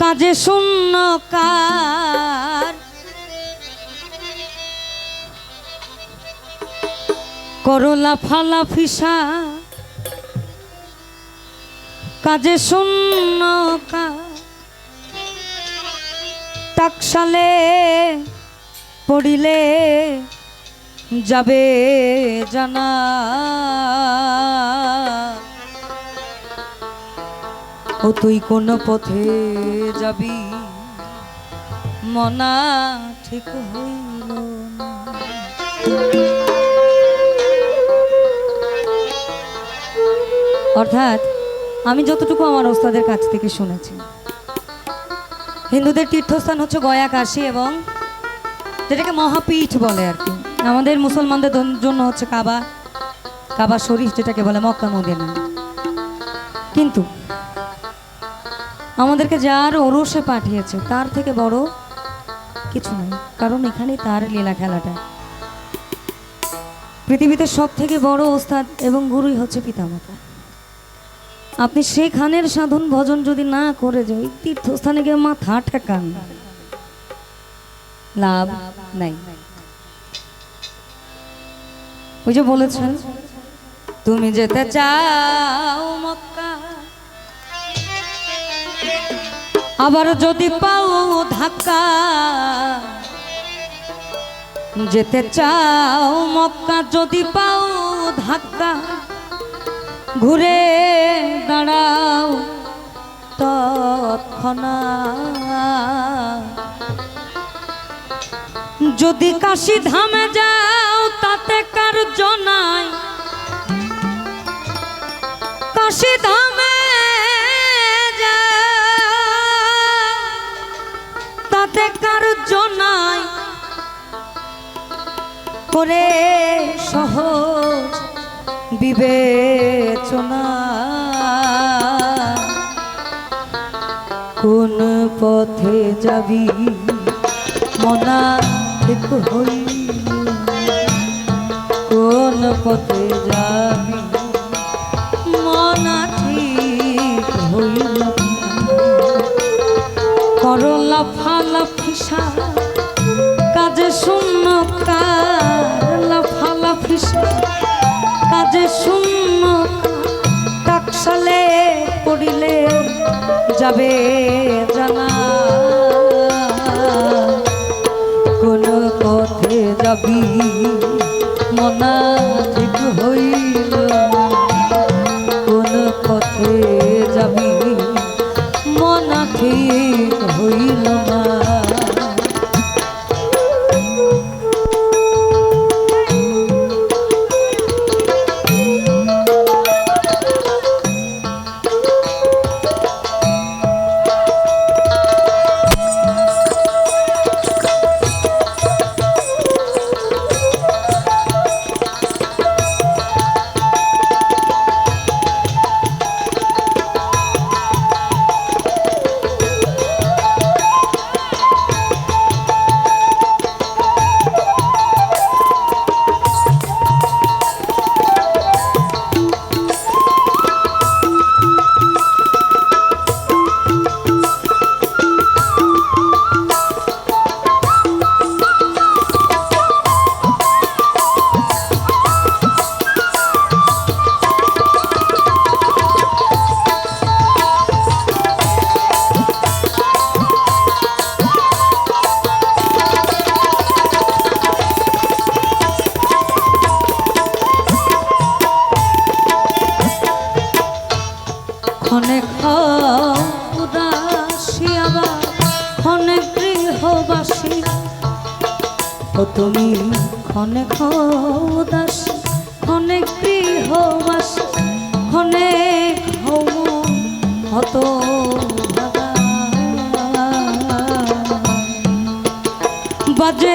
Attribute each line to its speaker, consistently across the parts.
Speaker 1: কাজে শূন্য কার। করলা ফালা ফিসা। কাজে শূন্য টাকশালে পড়িলে যাবে জানা। ও তুই কোন পথে যাবি? মনা ঠিক হইল অর্থাৎ আমি যতটুকু আমার ওস্তাদের কাছ থেকে শুনেছি। হিন্দুদের তীর্থস্থান হচ্ছে গয়া, কাশী এবং যেটাকে মহাপীঠ বলে আর কি। আমাদের মুসলমানদের জন্য হচ্ছে কাবা কাবা শরীফ যেটাকে বলে মক্কা, মদিনা। কিন্তু আমাদেরকে যার ওরসে পাঠিয়েছে, তার থেকে বড় কিছু নেই। কারণ এখানেই তার লীলা খেলাটা। পৃথিবীতে সব থেকে বড় ওস্তাদ এবং গুরুই হচ্ছে পিতামাতা। আপনি সেখানের সাধন ভজন যদি না করে যাই তীর্থস্থানে গিয়ে মাথা ঠেকান, লাভ নাই। ওই যে বলেছেন, তুমি যেতে চাও মক্কা আবার যদি পাও ধাক্কা, যেতে চাও মক্কা, যদি পাও ধাক্কা, ঘুরে দাঁড়াও তৎক্ষণা যদি কাশি ধামে যাও, তাতে কার জনাই কাশি ধামে কার জনাই। করে সহজ বিবেচনা। কোন পথে যাবি? মনা ঠিক হইল। কোন পথে যাবি? করলা ফালা ফিসা কাজে শূন্য কারলা ফালা ফিসা কাজে শূন্য টাকশালে পড়িলে যাবে জানা। কোন পথে যাবি মনা গৃহবাসী ক্ষণে হত বাজে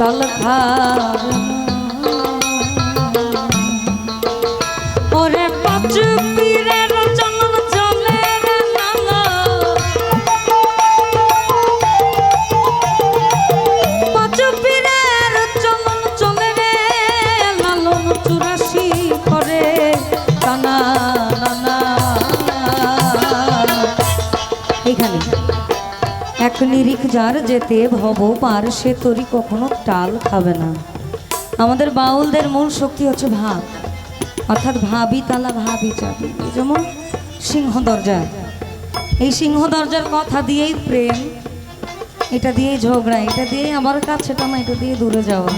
Speaker 1: তাল নিরিখ যার যেতে ভব পার, সে তরি কখনো টাল খাবে না। আমাদের বাউলদের মূল শক্তি হচ্ছে ভাব। অর্থাৎ ভাবি তালা, ভাবি চাবি। যেমন সিংহ দরজা। এই সিংহ দরজার কথা দিয়েই প্রেম, এটা দিয়েই ঝগড়া, এটা দিয়ে আমার কাছে টানা, এটা দিয়ে দূরে যাওয়া।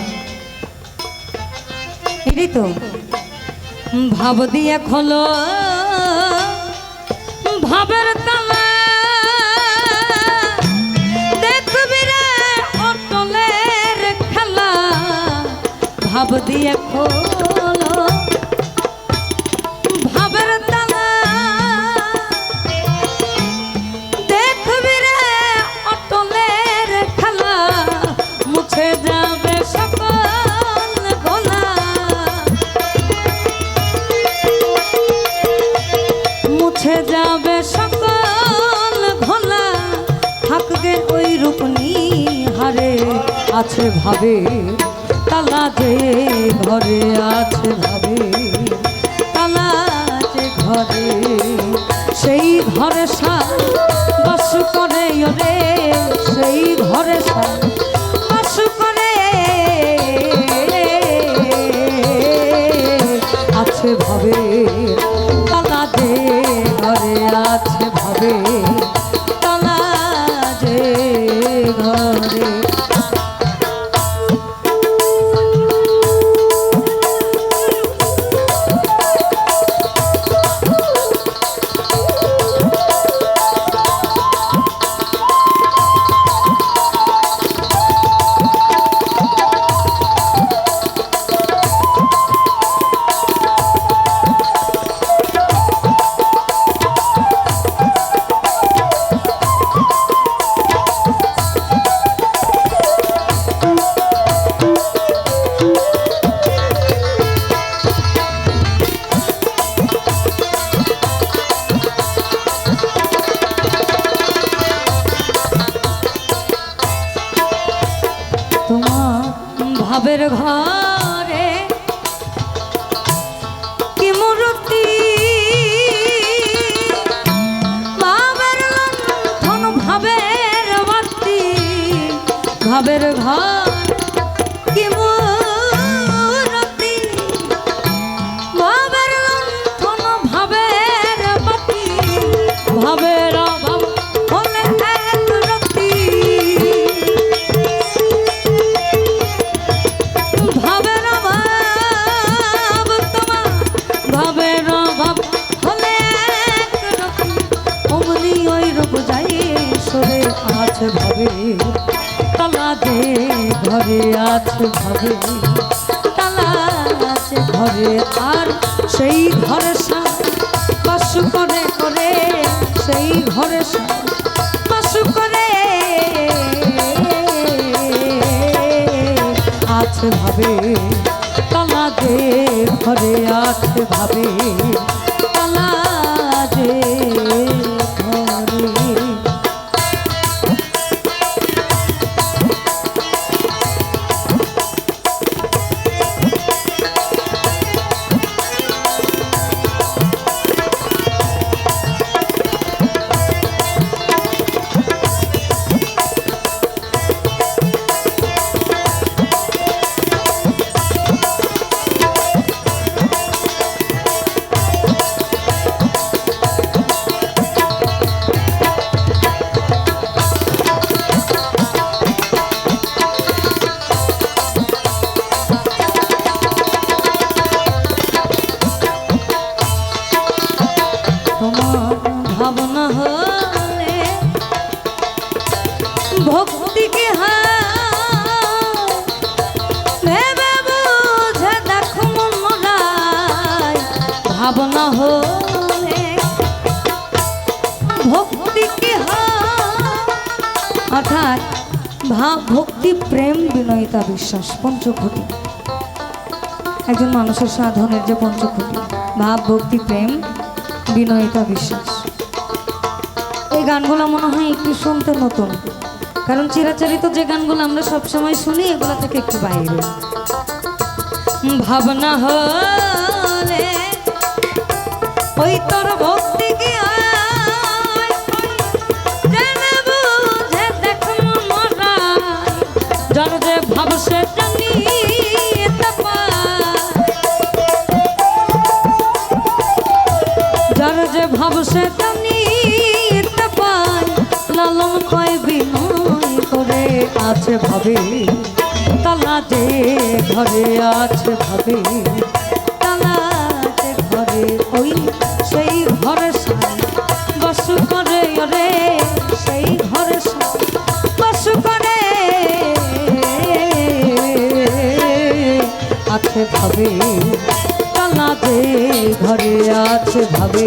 Speaker 1: এটাই তো। ভাব দিয়ে খোলো, ভাবের তালা ভাব দিয়ে খোলো। ভাবের তালা। মুছে যাবে সকল গোলা মুছে যাবে সকল ঘোলা থাকবে ওই রূপনি হারে আছে ভাবে। তালা যে ঘরে আছে ভাবে, তালা যে ঘরে, সেই ঘরে সা বাস করে রে সেই ঘরে সা সেই ঘরে পাশু করে করে, সেই ঘরে পাশু করে। আছে ভাবে, কালা দে ঘরে আছে ভাবে। ভাবনা হলে ভক্তিকে হায় অর্থাৎ ভাব, ভক্তি, প্রেম বিনয়িতা, বিশ্বাস পঞ্চক্ষতি একজন মানুষের সাধনের যে পঞ্চক্ষতি ভাব, ভক্তি, প্রেম, বিনয়িতা, বিশ্বাস। এই গানগুলো মনে হয় একটু শুনতে নতুন। কারণ চিরাচরিত যে গানগুলো আমরা সবসময় শুনি, এগুলো থেকে একটু বাইরে ভাবনা হলে ওই তোর ভক্তি আয়? জেনে যে পায়। লালন কয় আছে ভাবে, তালা যে ঘরে আছে ভাবে, তালা যে ঘরে ওই সেই ঘরে বস করে রে সেই ঘরে বস করে আছে ভাবে, তালা যে ঘরে আছে ভাবে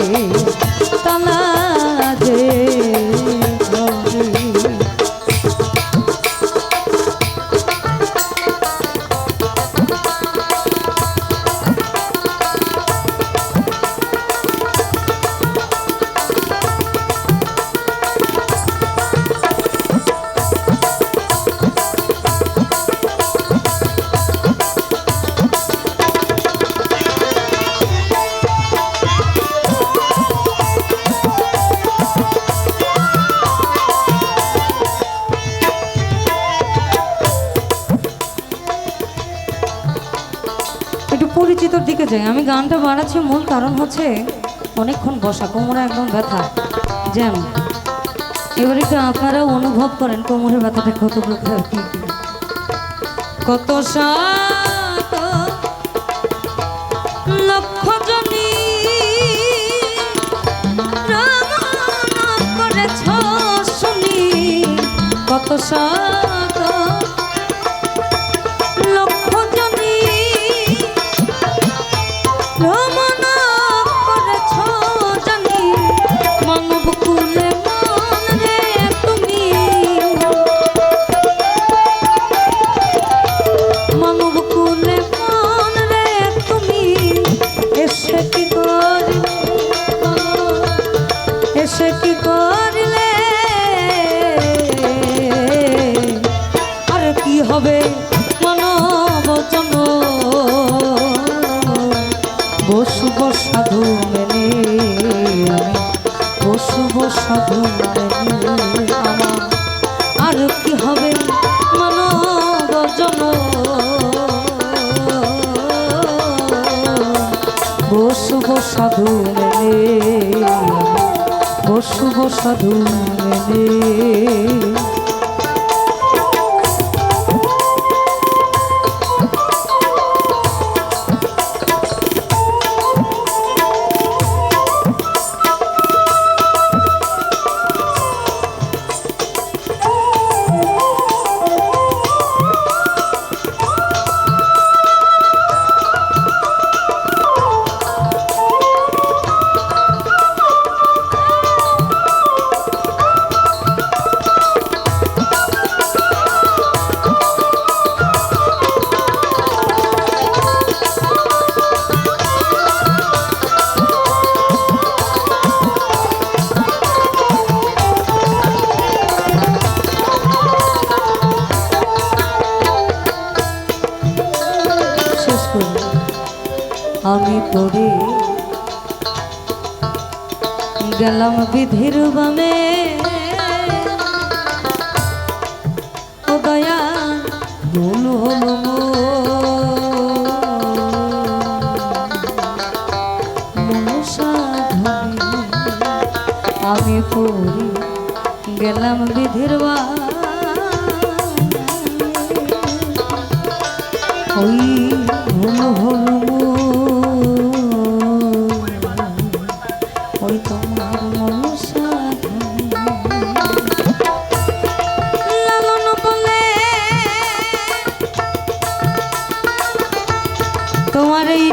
Speaker 1: দিকে যাই আমি গানটা বাড়াচ্ছি মূল কারণ হচ্ছে অনেকক্ষণ বসা, কোমরে একদম ব্যথা। জ্যাম। এবার একটু আপনারা অনুভব করেন, কোমরের ব্যথাটা কত কি। কত কত সাধু মেনে বসব সাধু মেনে গেলাম বিধির বামে তোমার এই